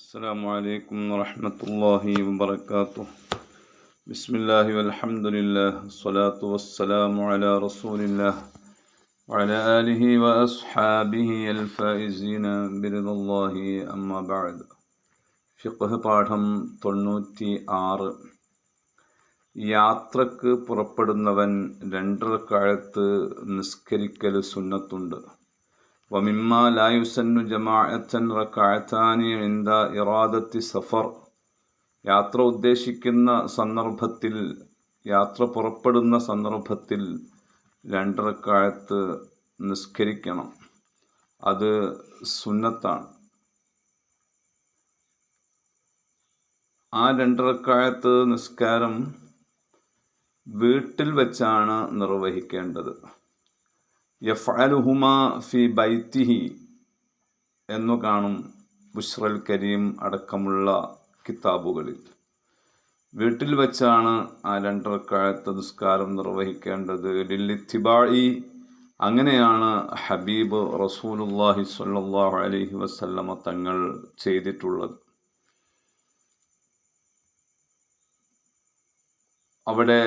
السلام عليكم ورحمة الله وبركاته بسم الله والحمد لله والصلاة والسلام على رسول الله وعلى آله وأصحابه الفائزين برضا الله أما بعد ഫിഖ് പാഠം തൊണ്ണൂറ്റി ആറ് യാത്രക്ക് പുറപ്പെടുന്നവൻ രണ്ടരക്കാലത്ത് നിസ്കരിക്കൽ സുന്നത്തുണ്ട് വമിമ്മ يسن ജമാഅത്തൻ ركعتان عند ഇറാദത്തി സഫർ യാത്ര ഉദ്ദേശിക്കുന്ന സന്ദർഭത്തിൽ യാത്ര പുറപ്പെടുന്ന സന്ദർഭത്തിൽ രണ്ടരക്കാലത്ത് നിസ്കരിക്കണം. അത് സുന്നത്താണ്. ആ രണ്ടരക്കാലത്ത് നിസ്കാരം വീട്ടിൽ വെച്ചാണ് നിർവഹിക്കേണ്ടത്. യഫ്അലുഹുമ ഫി ബൈത്തിഹി എന്നു കാണും ബുഷ്റൽ കരീം അടക്കമുള്ള കിതാബുകളിൽ. വീട്ടിൽ വെച്ചാണ് ആ രണ്ടരക്കാലത്തെ നിസ്കാരം നിർവഹിക്കേണ്ടത്. ലില്ലിത്തിബായി അങ്ങനെയാണ് ഹബീബ് റസൂലുല്ലാഹി സ്വല്ലല്ലാഹു അലൈഹി വസല്ലമ തങ്ങൾ ചെയ്തിട്ടുള്ളത്. അവിടെ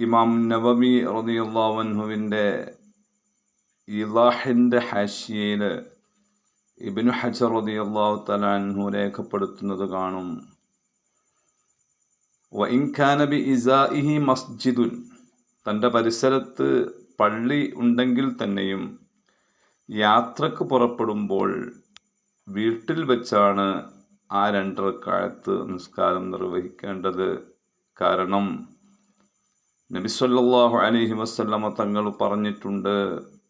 ഇമാം നവമി റതിയുള്ളാവൻഹുവിന്റെ ഇലാഹിന്റെ ഹാഷിയയിൽ ഇബിനു ഹജർ റതിയുള്ളാഹു തലാൻഹു രേഖപ്പെടുത്തുന്നത് കാണും. വ ഇൻഖാനബി ഇസാഇഹി മസ്ജിദുൻ. തന്റെ പരിസരത്ത് പള്ളി ഉണ്ടെങ്കിൽ തന്നെയും യാത്രയ്ക്ക് പുറപ്പെടുമ്പോൾ വീട്ടിൽ വെച്ചാണ് ആ രണ്ടരക്കാലത്ത് നിസ്കാരം നിർവഹിക്കേണ്ടത്. കാരണം നബി സല്ലല്ലാഹു അലൈഹി വസല്ലമ തങ്ങൾ പറഞ്ഞിട്ടുണ്ട്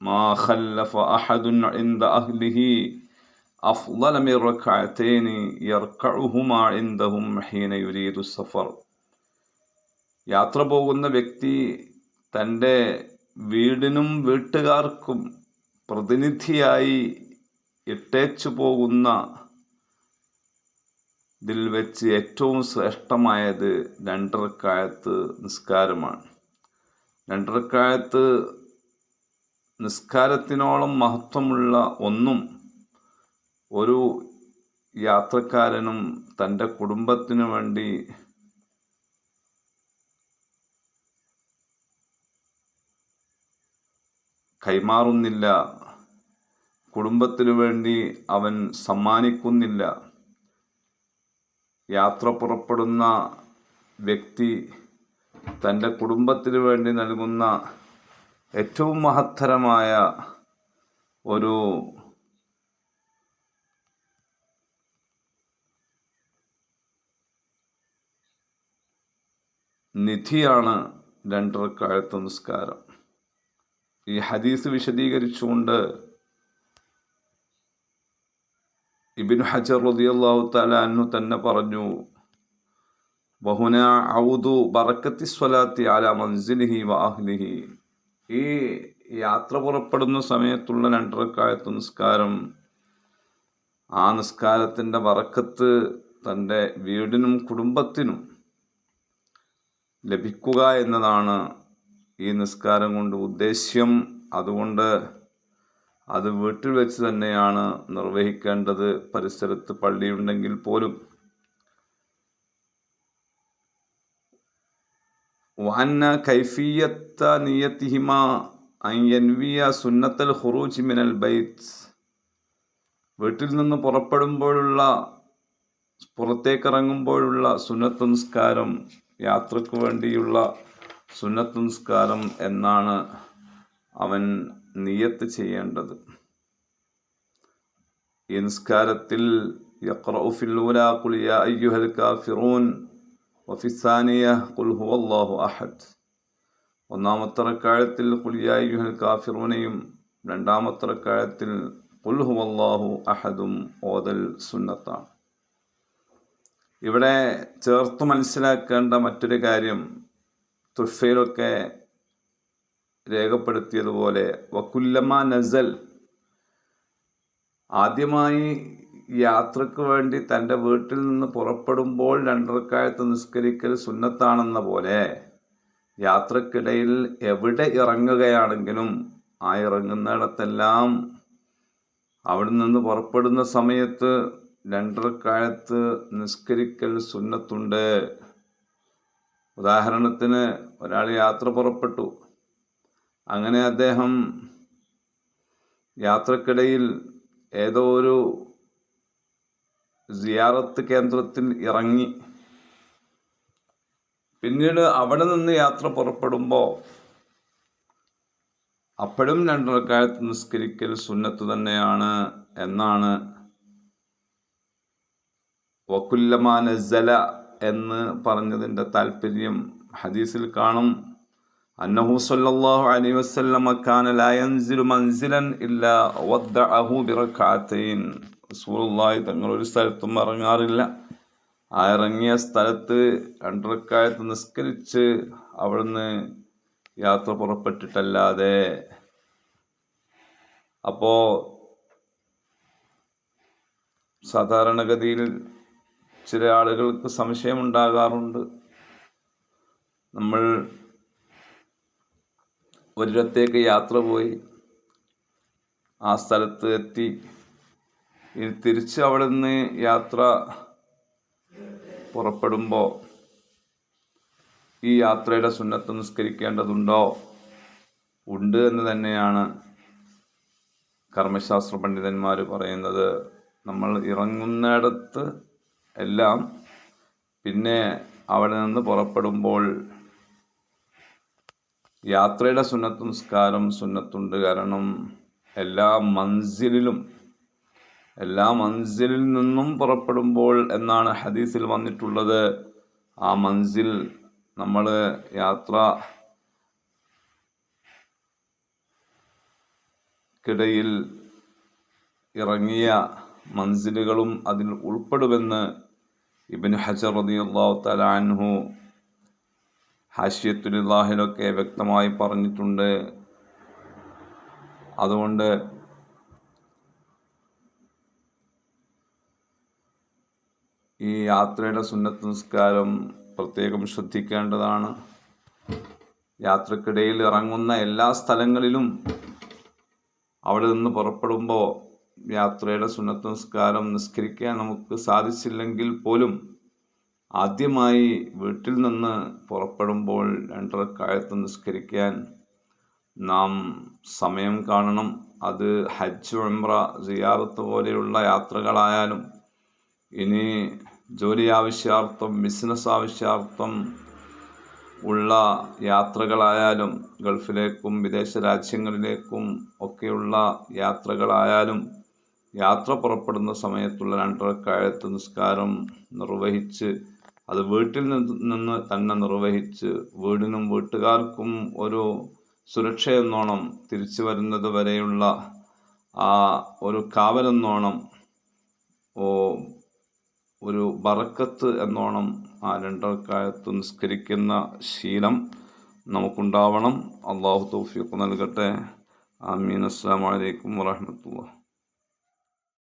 മാ ഖല്ലഫ യാത്ര പോകുന്ന വ്യക്തി തന്റെ വീടിനും വീട്ടുകാർക്കും പ്രതിനിധിയായി ഇട്ടേച്ചു പോകുന്ന ഇതിൽ വെച്ച് ഏറ്റവും ശ്രേഷ്ഠമായത് രണ്ടരക്കാലത്ത് നിസ്കാരമാണ്. രണ്ടരക്കാലത്ത് നിസ്കാരത്തിനോളം മഹത്വമുള്ള ഒന്നും ഒരു യാത്രക്കാരനും തന്റെ കുടുംബത്തിനു വേണ്ടി കൈമാറുന്നില്ല. കുടുംബത്തിനു വേണ്ടി അവൻ സമ്മാനിക്കുന്നില്ല. യാത്ര പുറപ്പെടുന്ന വ്യക്തി തന്റെ കുടുംബത്തിന് വേണ്ടി നൽകുന്ന ഏറ്റവും മഹത്തരമായ ഒരു നിധിയാണ് രണ്ടരക്കാഴത്ത് നിസ്കാരം. ഈ ഹദീസ് വിശദീകരിച്ചുകൊണ്ട് ഇബിൻ ഹജർ റളിയല്ലാഹു തആല അന്നു തന്നെ പറഞ്ഞു വഹുന ഔദു ബറക്കത്തി സ്വലാത്തി അല മൻസിലിഹി വ അഹ്ലിഹി. ഈ യാത്ര പുറപ്പെടുന്ന സമയത്തുള്ള രണ്ടരക്കാലത്ത് നിസ്കാരം ആ നിസ്കാരത്തിന്റെ വറക്കത്ത് തന്റെ വീടിനും കുടുംബത്തിനും ലഭിക്കുക എന്നതാണ് ഈ നിസ്കാരം കൊണ്ട് ഉദ്ദേശ്യം. അതുകൊണ്ട് അത് വീട്ടിൽ വെച്ച് തന്നെയാണ് നിർവഹിക്കേണ്ടത്. പരിസരത്ത് പള്ളിയുണ്ടെങ്കിൽ പോലും. വാന്ന കൈഫിയത്ത നിയത്തിഹിമ അയ്യൻവിയ സുന്നത്തൽ ഹുറൂജ് മിനൽ ബൈത്ത്. വീട്ടിൽ നിന്ന് പുറപ്പെടുമ്പോഴുള്ള പുറത്തേക്കിറങ്ങുമ്പോഴുള്ള സുന്നത്ത് നിസ്കാരം യാത്രയ്ക്ക് വേണ്ടിയുള്ള സുന്നത്ത് നിസ്കാരം എന്നാണ് അവൻ നിയത്ത് ചെയ്യേണ്ടത്. ഈ നിസ്കാരത്തിൽ ഒന്നാമത്തെ റക്കാഴത്തിൽ കുലിയായുഹൽ കാഫിറൂനെയും രണ്ടാമത്തെ റക്കാഴത്തിൽ കുൽഹു അഹദും ഓതൽ സുന്നത്താണ്. ഇവിടെ ചേർത്ത് മനസ്സിലാക്കേണ്ട മറ്റൊരു കാര്യം തുഫയിലൊക്കെ രേഖപ്പെടുത്തിയതുപോലെ വക്കുല്ലമ നസൽ ആദ്യമായി യാത്രയ്ക്ക് വേണ്ടി തന്റെ വീട്ടിൽ നിന്ന് പുറപ്പെടുമ്പോൾ രണ്ടരക്കാലത്ത് നിസ്കരിക്കൽ സുന്നത്താണെന്ന പോലെ യാത്രക്കിടയിൽ എവിടെ ഇറങ്ങുകയാണെങ്കിലും ആ ഇറങ്ങുന്നിടത്തെല്ലാം അവിടെ നിന്ന് പുറപ്പെടുന്ന സമയത്ത് രണ്ടരക്കാലത്ത് നിസ്കരിക്കൽ സുന്നത്തുണ്ട്. ഉദാഹരണത്തിന് ഒരാൾ യാത്ര പുറപ്പെട്ടു. അങ്ങനെ അദ്ദേഹം യാത്രക്കിടയിൽ ഏതോ ഒരു സിയാറത്ത് കേന്ദ്രത്തിൽ ഇറങ്ങി. പിന്നീട് അവിടെ നിന്ന് യാത്ര പുറപ്പെടുമ്പോൾ അപ്പോഴും രണ്ടരക്കാലത്ത് നിസ്കരിക്കൽ സുന്നത്ത് തന്നെയാണ് എന്നാണ് വക്കുല്ലമാനസല എന്ന് പറഞ്ഞതിന്റെ താല്പര്യം ഹദീസിൽ കാണും. അന്നഹു സല്ലല്ലാഹു അലൈഹി വസല്ലമ കാന ലാ യൻസിലു മൻസിലൻ ഇല്ലാ വദ്ദഅഹു ബിറകഅതൈൻ റസൂലുള്ളാഹി തങ്ങൾ ഒരു സ്ഥലത്തും ഇറങ്ങാറില്ല. ആ ഇറങ്ങിയ സ്ഥലത്ത് രണ്ടരക്കാലത്ത് നിസ്കരിച്ച് അവിടുന്ന് യാത്ര പുറപ്പെട്ടിട്ടല്ലാതെ. അപ്പോ സാധാരണഗതിയിൽ ചില ആളുകൾക്ക് സംശയമുണ്ടാകാറുണ്ട്. നമ്മൾ ഒരിടത്തേക്ക് യാത്ര പോയി ആ സ്ഥലത്ത് എത്തി. ഇനി തിരിച്ച് അവിടെ നിന്ന് യാത്ര പുറപ്പെടുമ്പോൾ ഈ യാത്രയുടെ സുന്നത്ത് നിസ്കരിക്കേണ്ടതുണ്ടോ? ഉണ്ട് എന്ന് തന്നെയാണ് കർമ്മശാസ്ത്ര പണ്ഡിതന്മാർ പറയുന്നത്. നമ്മൾ ഇറങ്ങുന്നിടത്ത് എല്ലാം പിന്നെ അവിടെ നിന്ന് പുറപ്പെടുമ്പോൾ യാത്രയുടെ സുന്നത്ത് നിസ്കാരം സുന്നത്തുണ്ട് കാരണം എല്ലാ മൻസിലിലും എല്ലാ മൻസിലിൽ നിന്നും പുറപ്പെടുമ്പോൾ എന്നാണ് ഹദീസിൽ വന്നിട്ടുള്ളത്. ആ മൻസിൽ നമ്മൾ യാത്ര ക്കിടയിൽ ഇറങ്ങിയ മൻസിലുകളും അതിൽ ഉൾപ്പെടുമെന്ന് ഇബിൻ ഹജർ റളിയല്ലാഹു തആല അൻഹു ഹാഷിയത്തുലില്ലാഹിലൊക്കെ വ്യക്തമായി പറഞ്ഞിട്ടുണ്ട്. അതുകൊണ്ട് ഈ യാത്രയുടെ സുന്നത്ത് നിസ്കാരം പ്രത്യേകം ശ്രദ്ധിക്കേണ്ടതാണ്. യാത്രക്കിടയിൽ ഇറങ്ങുന്ന എല്ലാ സ്ഥലങ്ങളിലും അവിടെ നിന്ന് പുറപ്പെടുമ്പോൾ യാത്രയുടെ സുന്നത്ത് നിസ്കാരം നിസ്കരിക്കാൻ നമുക്ക് സാധിച്ചില്ലെങ്കിൽ പോലും ആദ്യമായി വീട്ടിൽ നിന്ന് പുറപ്പെടുമ്പോൾ രണ്ടരക്കാലത്ത് നിസ്കരിക്കാൻ നാം സമയം കാണണം. അത് ഹജ്ജ് ഉംറ സിയാറത്ത് പോലെയുള്ള യാത്രകളായാലും ഇനി ജോലി ആവശ്യാർത്ഥം ബിസിനസ് ആവശ്യാർത്ഥം ഉള്ള യാത്രകളായാലും ഗൾഫിലേക്കും വിദേശ രാജ്യങ്ങളിലേക്കും ഒക്കെയുള്ള യാത്രകളായാലും യാത്ര പുറപ്പെടുന്ന സമയത്തുള്ള രണ്ടരക്കാലത്ത് നിസ്കാരം നിർവഹിച്ച് അത് വീട്ടിൽ നിന്ന് തന്നെ നിർവഹിച്ച് വീടിനും വീട്ടുകാർക്കും ഒരു സുരക്ഷയെന്നോണം തിരിച്ചു വരുന്നത് വരെയുള്ള ആ ഒരു കാവലെന്നോണം ഒരു ബറക്കത്ത് എന്നോണം ആ രണ്ടരക്കാലത്ത് നിസ്കരിക്കുന്ന ശീലം നമുക്കുണ്ടാവണം. അള്ളാഹു തൗഫീഖ് നൽകട്ടെ. ആമീൻ. അസ്സാം വലൈക്കും വാഹമത്തുള്ള